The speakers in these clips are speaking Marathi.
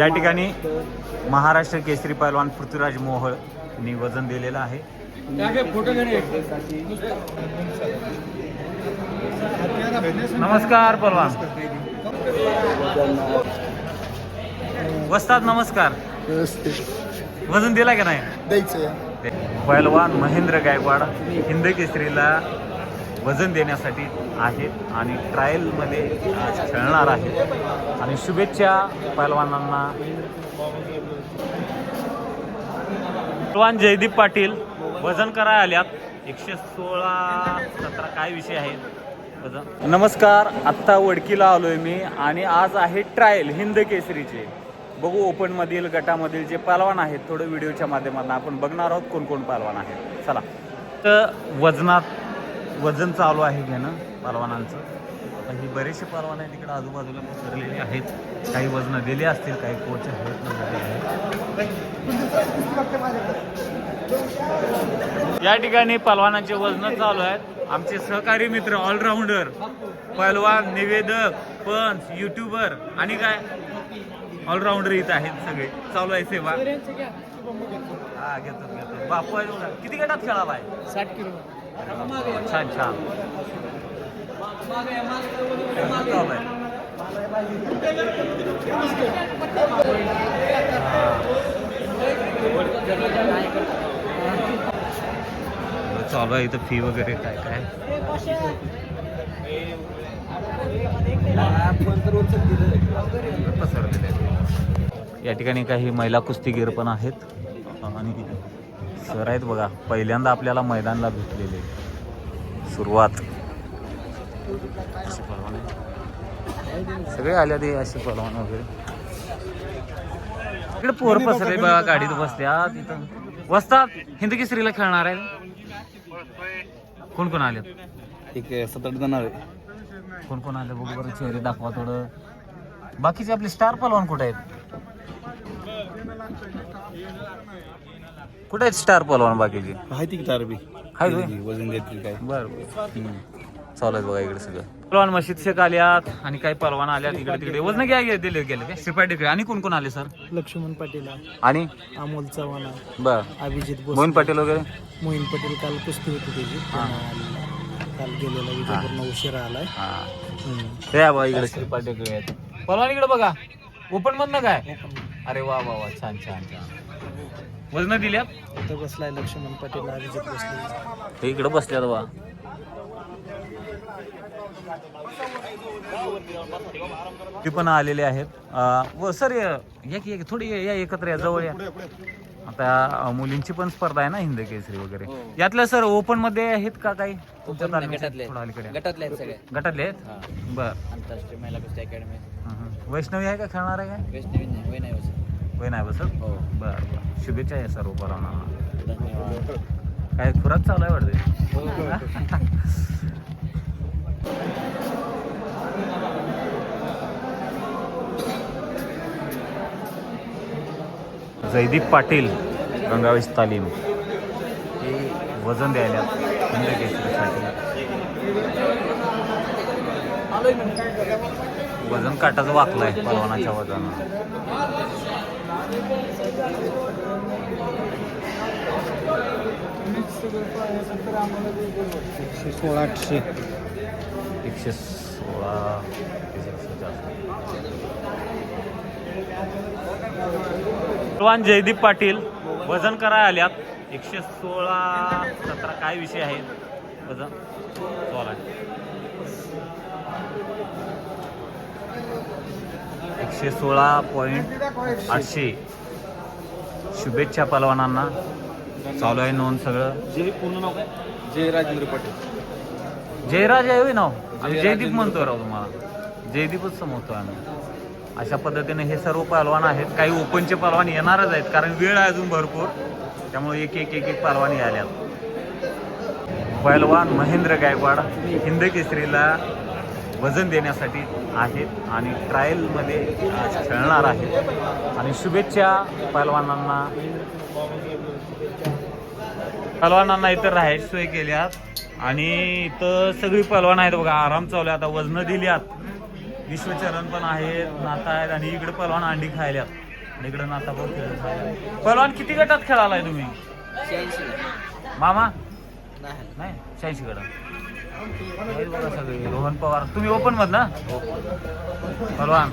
या ठिकाणी महाराष्ट्र केसरी पैलवान पृथ्वीराज मोहोळ यांनी वजन दिलेलं आहे. नमस्कार पलवान वस्ताद नमस्कार. वजन दिला का नाही? द्यायचं. पैलवान महेंद्र गायकवाड हिंद केसरीला वजन देण्यासाठी आहेत आणि ट्रायलमध्ये आज खेळणार आहेत. आणि शुभेच्छा पैलवानांना पैलवान जयदीप पाटील वजन करायला आल्यात. एकशे सोळा सतरा काय विषय आहेत? वजन. नमस्कार आत्ता वडकीला आलोय मी आणि आज आहे ट्रायल हिंद केसरीचे. बघू ओपन मधील गटामधील जे पहलवान आहेत थोडं व्हिडिओच्या माध्यमातून आपण बघणार आहोत कोण कोण पहलवान आहेत. चला. तर वजनात वजन चालू आहे घेणं पालवानांचं आता ही बरेचसे पहलवान आहेत तिकडे आजूबाजूला पसरलेले आहेत. काही वजनं गेली असतील काही कोच आहेत या ठिकाणी पालवानांचे वजन चालू आहेत. आमचे सहकारी मित्र ऑलराऊंडर पहलवान निवेदक पंच युट्यूबर आणि काय? ऑलराऊंडर इथं आहेत सगळे. चालू आहे सेवा. हा घेतो घेतो. बापू आहे किती गटात खेळाला आहे? साठ किलो. छान छान. चालू आहे. इथं फी वगैरे काय काय? पसरलेले या ठिकाणी काही महिला कुस्तीगीर पण आहेत. आणि सर आहेत बघा पहिल्यांदा आपल्याला मैदानला भेटलेले. सुरुवात. सगळे आल्या ते असे पहलवान वगैरे. इकडे पोर पसरले बघा गाडीत बसल्या. तिथं. वसतात हिंद केसरीला खेळणार आहे कोण कोण आलेत? एक सात आठ जण आहे कोण कोण आले? बघू बरं चेहरे दाखवा थोडं. बाकीचे आपले स्टार पहलवान कुठे आहेत? कुठे आहेत स्टार पहलवान बाकीचे? माहिती की तार बी हाय? वजन देतील काय. बर चालू आहेत बघा इकडे सगळं. पहलवान मशीद शेख आल्यात आणि काही पहलवान आल्यात इकडे तिकडे. वजन घ्या गे- दिले गेले काय इकडे आणि कोण कोण आले सर? लक्ष्मण पाटील आहे, आणि? अमोल चव्हाण आहे, बर. अभिजित बोस मोहन पाटील वगैरे? मोहीन पटेल काल कुस्ती होती त्याची. काल गेलेला विजयपूर्ण उशिरा आलाय. हा. हम्म. ते आहे बघा इकडे. आहेत? पहलवान इकडे बघा. ओपन मधनं काय? अरे वा वा वा. छान छान छान. वजन दिल्यात? इथं बसलाय लक्ष्मण पाटील अभिजित बसले. हे इकडे बसल्यात बा. ते पण आलेले आहेत. अं, व सर या या की या की, थोडी या एकत्र या जवळ या. आता मुलींची पण स्पर्धा आहे ना हिंद केसरी वगैरे. यातल्या सर ओपनमध्ये आहेत का काही? गटातले आहेत. सगळे. गटातले आहेत? बर. आंतरराष्ट्रीय महिला कुस्ती अकॅडमी. हं, हं. वैष्णवी आहे का खेळणार आहे काय? वैष्णवी नाही वय नाही बसत. हो. बर बर. शुभेच्छा आहे सर्व धन्यवाद. काय खुराक चालू आहे वाटते? जयदीप पाटील गंगावेश तालीम. हे वजन द्यायला केसरीसाठी. वजन काटाचं वाकलंय पलवानाच्या वजनानं. एकशे सोळा आठशे एकशे सोळा एकशे जयदीप पाटील वजन करायला आल्यात. एकशे सोळा सतरा काय विषय आहेत वजन सोळा. एकशे सोळा पॉईंट आठशे. शुभेच्छा पहलवानांना. चालू आहे नोंद सगळं. जे पूर्ण नाव काय? जय राजेंद्र पाटील. जयराज आहे होय नाव? आम्ही जयदीप म्हणतो राव तुम्हाला. जयदीपच समजतो आम्ही. अशा पद्धतीने हे सर्व पहलवान आहेत. काही ओपनचे पहलवान येणारच आहेत कारण वेळ आहे अजून भरपूर. त्यामुळे एक एक एक एक पहलवान आल्यात पहलवान महेंद्र गायकवाड हिंद केसरीला वजन देण्यासाठी आहेत आणि ट्रायलमध्ये खेळणार आहेत आणि शुभेच्छा पहलवानांना. पहलवानांना इथं राहायची सोय केल्यात आणि इथं सगळी पहलवान आहेत बघा आराम चालू आहे. आता वजनं दिल्यात. विश्वचरण पण आहेत नाता आहेत आणि इकडे पहलवान अंडी खायल्यात. इकडं नाता भाऊ खेळत आहे. पहलवान किती गटात खेळालाय तुम्ही? मामा? नाही? शहाऐंशी गटात. रोहन पवार. तुम्ही ओपन मध ना पहलवान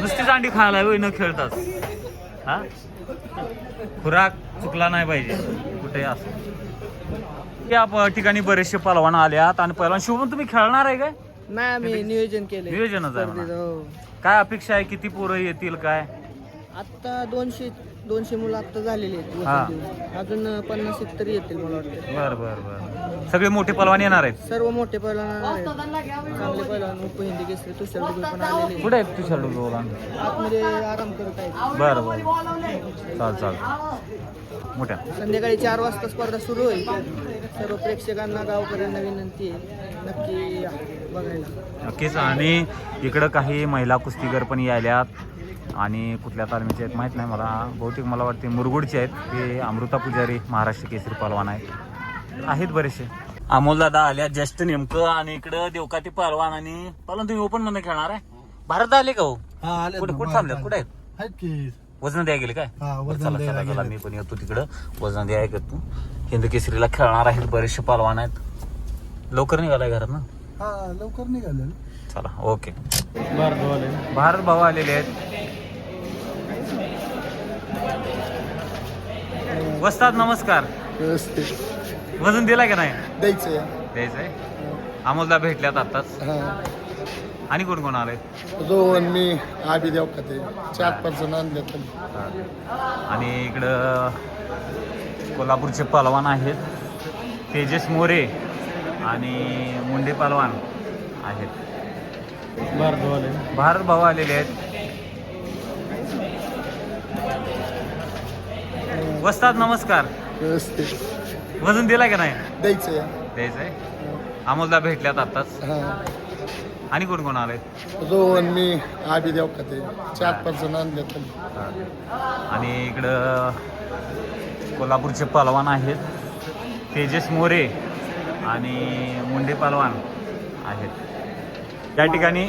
नुसतीच अंडी खायला न खेळताच हा? खुराक चुकला नाही पाहिजे. कुठे असं. या प- ठिकाणी बरेचसे पहलवान आल्यात आणि पहलवान शुभम तुम्ही खेळणार आहे काय? नाही आम्ही नियोजन केले नियोजनच आहे म्हणा. काय अपेक्षा आहे? किती पोरं येतील काय? आता दोनशे दोनशे मुलं आता झालेली आहेत हा. अजून पन्नास एक तरी येतील मला वाटतं. बर बर बर. सगळे मोठे पहलवान येणार आहेत. सर्व मोठे पैलवान चांगले पैलवान उप हिंदी केसरी तुषार डुबे पण आलेले आहेत. कुठे आहेत आतमध्ये आराम करत आहेत. बर बर. चाल चाल. मोठ्या. संध्याकाळी चार वाजता स्पर्धा सुरू होईल. सर्व प्रेक्षकांना गावकऱ्यांना विनंती आहे. नक्की या बघायला. नक्कीच. आणि इकडं काही महिला कुस्तीगर पण यायल्यात आणि कुठल्या तालमीचे आहेत माहीत नाही. मला बहुतेक मला वाटते मुरगुडचे आहेत. हे अमृता पुजारी महाराष्ट्र केसरी पहलवान आहेत. आहेत बरेचसे. अमोल दादा आल्या जस्ट नेमकं आणि इकडं देवकाती पहलवान आणि पहलवान तुम्ही ओपनमध्ये खेळणार आहे? भारत आले का हो? कुठे कुठे थांबल्यात कुठे आहेत? वजन द्या गेले काय? हा, बरं, वजन चला द्यायला चला चला गेलेत. मी पण येतो तिकडं. वजन द्या करतो हिंद केसरीला खेळणार आहेत बरेचसे पहलवान आहेत. लवकर निघालाय घरात ना? हा लवकर निघाले. चला ओके. भारत भाऊ आलेले आहेत. वस्तात नमस्कार. व्यवस्थित वजन दिला का नाही? द्यायचंय. द्यायचंय? अमोलदा भेटल्यात आताच हा. आणि कोण कोण आले रोहन मी आबी देव खाते चार पाच जण आणले आणि इकडं कोल्हापूरचे पहलवान आहेत. तेजस मोरे आणि मुंडे पहलवान आहेत. भारत भाऊ आलेले आहेत. वस्तात नमस्कार. व्यवस्थित वजन दिला का नाही? द्यायचंय. द्यायचंय? अमोलदा भेटल्यात आताच हा. आणि कोण कोण आले रोहन मी आबी देव खाते चार पाच जण आणले आणि इकडं कोल्हापूरचे पहलवान आहेत. तेजस मोरे आणि मुंडे पहलवान आहेत. या ठिकाणी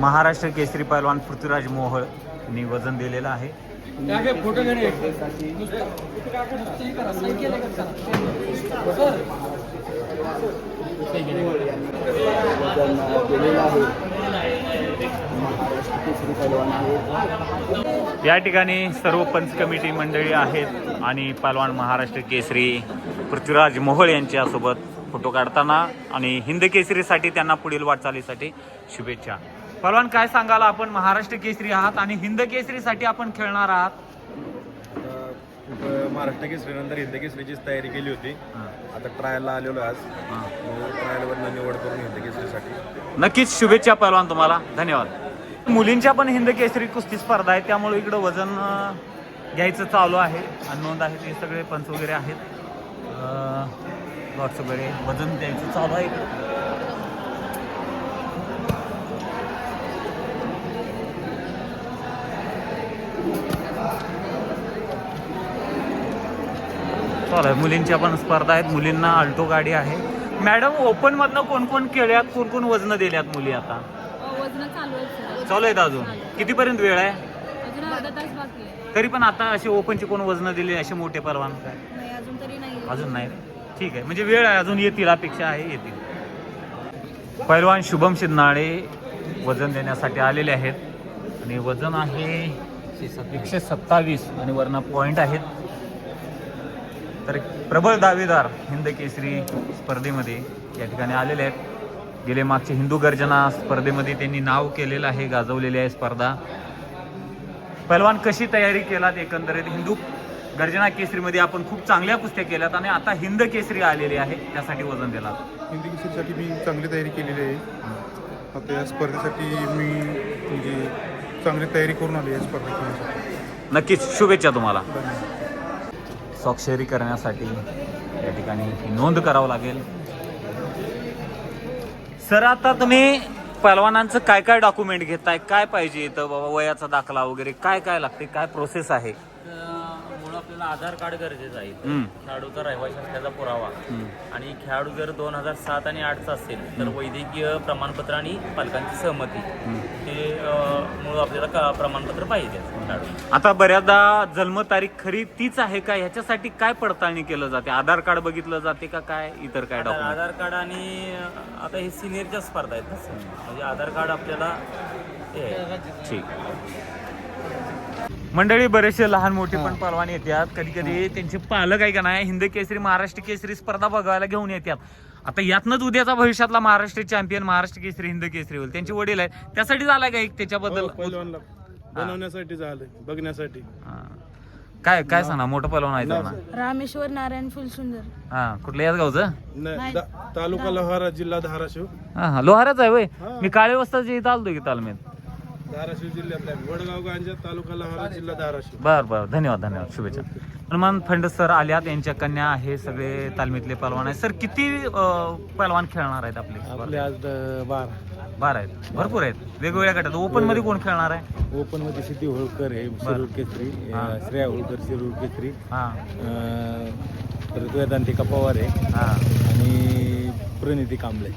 महाराष्ट्र केसरी पहलवान पृथ्वीराज मोहळ यांनी वजन दिलेलं आहे. या ठिकाणी सर्व पंच कमिटी मंडळी आहेत आणि पालवान महाराष्ट्र केसरी पृथ्वीराज मोहोळ यांच्यासोबत फोटो काढताना आणि हिंद केसरीसाठी त्यांना पुढील वाटचालीसाठी शुभेच्छा. पहलवान काय सांगाल? आपण महाराष्ट्र केसरी आहात आणि हिंद केसरीसाठी आपण खेळणार आहात. आता महाराष्ट्र केसरीनंतर हिंद केसरीचीच तयारी केली होती. आता ट्रायलला आलेलो आज. ट्रायलवरनं निवड करून हिंद केसरीसाठी. नक्कीच शुभेच्छा पहलवान तुम्हाला. धन्यवाद. मुलींच्या पण हिंद केसरी कुस्ती स्पर्धा आहे त्यामुळे इकडं वजन घ्यायचं चालू आहे. नोंद आहे ते सगळे पंच वगैरे आहेत. लॉट्स वगैरे वजन द्यायचं चालू आहे चालू आहे मुलींच्या पण स्पर्धा आहेत. मुलींना अल्टो गाडी आहे. मॅडम ओपन मधनं कोण कोण केल्यात कोण कोण वजन दिल्यात मुली आता? वजन चालू आहे सर चालू आहेत अजून? कितीपर्यंत वेळ आहे? अजून तरी पण आता असे ओपनचे कोण वजन दिले असे मोठे परवान काय? अजून अजून नाही. ठीक आहे. म्हणजे वेळ आहे. अजून येतील अपेक्षा आहे येतील. पैलवान शुभम शिंदनाळे वजन देण्यासाठी आलेले आहेत. आणि वजन आहे एकशे सत्तावीस आणि वरना पॉईंट आहेत. तर प्रबळ दावेदार हिंद केसरी स्पर्धेमध्ये या ठिकाणी आलेले आहेत. गेले मागचे हिंदू गर्जना स्पर्धेमध्ये त्यांनी नाव केलेलं आहे गाजवलेली आहे स्पर्धा. पैलवान कशी तयारी केलात एकंदरीत? हिंदू गर्जना केसरीमध्ये आपण खूप चांगल्या कुस्त्या केल्यात आणि आता हिंद केसरी आलेली आहे त्यासाठी वजन दिलात. हिंदी केसरीसाठी मी चांगली तयारी केलेली आहे. आता या स्पर्धेसाठी मी म्हणजे चांगली तयारी करून आली या स्पर्धा खेळण्यासाठी नक्कीच शुभेच्छा तुम्हाला. स्वाक्षरी करण्यासाठी या ठिकाणी नोंद करावं लागेल. सर आता तुम्ही पहलवानांचं काय काय डॉक्युमेंट घेताय? काय पाहिजे इथं? बाबा वयाचा दाखला वगैरे काय काय लागते? काय प्रोसेस आहे? मुळे आपल्याला आधार कार्ड गरजेचं आहे खेळाडूचा रहिवासी असल्याचा पुरावा. आणि खेळाडू जर दोन हजार सात आणि आठचा असेल तर वैद्यकीय प्रमाणपत्र आणि पालकांची सहमती. हे मूळ आपल्याला का प्रमाणपत्र पाहिजे? आता बऱ्याचदा जन्मतारीख खरी तीच आहे का? ह्याच्यासाठी काय पडताळणी केलं जाते? आधार कार्ड बघितलं जाते का काय? इतर काय आधार डॉक्युमेंट? आधार कार्ड आणि आता हे सिनियरच्या स्पर्धा आहेत. म्हणजे आधार कार्ड आपल्याला हे आहे. ठीक. मंडळी बरेचसे लहान मोठे पण पलवान येतात. कधी कधी त्यांचे पालक आहे का नाही? हिंद केसरी महाराष्ट्र केसरी स्पर्धा बघायला घेऊन येतात. आता यातनंच उद्याचा भविष्यातला महाराष्ट्र चॅम्पियन महाराष्ट्र केसरी हिंद केसरी होईल. त्यांचे वडील आहेत. त्यासाठी झालाय का एक त्याच्याबद्दल? पहिलवानला बनवण्यासाठी झालं बघण्यासाठी. काय काय सांगा मोठं पलवान आहे त्यांना रामेश्वर नारायण फुलसुंदर. हा कुठल्या याच गावचं? नाही, दा- तालुका लोहारा जिल्हा धाराशिव. हा हा लोहाराच आहे वय मी काळे वस्ताची इथं आलतो की तालमेत. धाराशिव जिल्ह्यातल्या वडगाव गांजा तालुका लोहारा जिल्हा धाराशिव. बर बर. धन्यवाद धन्यवाद. शुभेच्छा. हनुमान फंड सर आल्यात यांच्या कन्या आहे सगळे तालमीतले पलवान आहेत. सर किती अं, पलवान खेळणार आहेत आपले? आपले आज बारा. बारा आहेत. भरपूर आहेत. वेगवेगळ्या गटात. ओपनमध्ये कोण खेळणार आहे? ओपनमध्ये सिद्धी होळकर आहे शिरूर केसरी हा. अं, श्रेया होळकर शिरूर केसरी. हा. अं, परत वेदांतिका पवार आहे. हा. आणि प्रणिती कांबळे.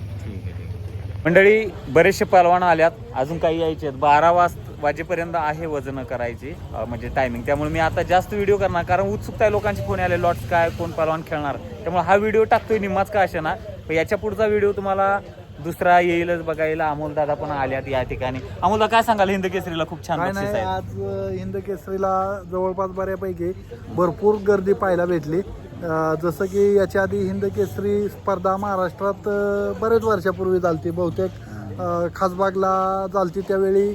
मंडळी बरेचसे पलवान आल्यात. अजून काही यायचे आहेत. बारा वाज वाजेपर्यंत आहे वजन करायची अं, म्हणजे टायमिंग त्यामुळे मी आता जास्त व्हिडिओ करणार कारण उत्सुकता आहे लोकांची फोन आले लॉट्स काय कोण पलवान खेळणार. त्यामुळे हा व्हिडिओ टाकतोय निम्माच का असे ना याच्या पुढचा व्हिडिओ तुम्हाला दुसरा येईलच बघायला. अमोल दादा पण आल्यात या ठिकाणी. अमोल दादा काय सांगाल? हिंद केसरीला खूप छान काय बक्षीस नाही आहे. आज हिंद केसरीला जवळपास बऱ्यापैकी भरपूर गर्दी पाहायला भेटली. अ, जसं की याच्या आधी हिंद केसरी स्पर्धा महाराष्ट्रात अ, बरेच वर्षापूर्वी चालती बहुतेक अ, खासबागला चालती त्यावेळी.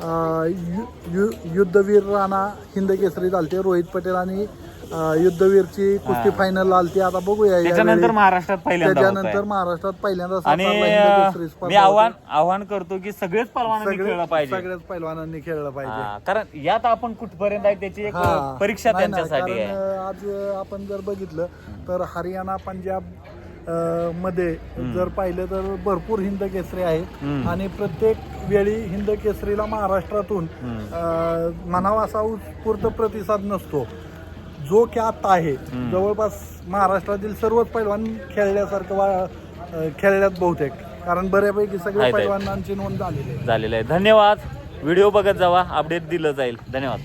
अ, यु- यु- युद्धवीर राणा हिंद केसरी चालते रोहित पटेल आणि अ, युद्धवीरची कुस्ती फायनल आलती आता बघूया यावेळी. त्याच्यानंतर महाराष्ट्रात पहिल्यांदा होत आहे. त्याच्यानंतर महाराष्ट्रात पहिल्यांदा आणि सातारला हिंद केसरी अं, स्पर्धा मी आव्हान होती. आव्हान करतो की सगळेच खेळलं सगळे पाहिजे सगळ्याच पैलवानांनी खेळलं पाहिजे हा, कारण यात आपण कुठपर्यंत आहे त्याची एक हा. परीक्षा नाही, त्यांच्यासाठी कारण, आहे अं, आज अं, आपण जर बघितलं तर हरियाणा पंजाब अं, मध्ये जर पाहिलं तर भरपूर हिंद केसरी आहेत हम्म. आणि प्रत्येक वेळी हिंद केसरीला महाराष्ट्रातून अं, म्हणावा असा उत्स्फूर्त प्रतिसाद नसतो जो की आता आहे जवळपास महाराष्ट्रातील सर्वच पैलवान खेळल्यासारखं वा खेळल्यात बहुतेक. कारण बऱ्यापैकी सगळ्या आहेत, आहेत. पैलवानांची नोंद झालेली आहे. झालेलं आहे. धन्यवाद. व्हिडिओ बघत जावा. अपडेट दिलं जाईल. धन्यवाद.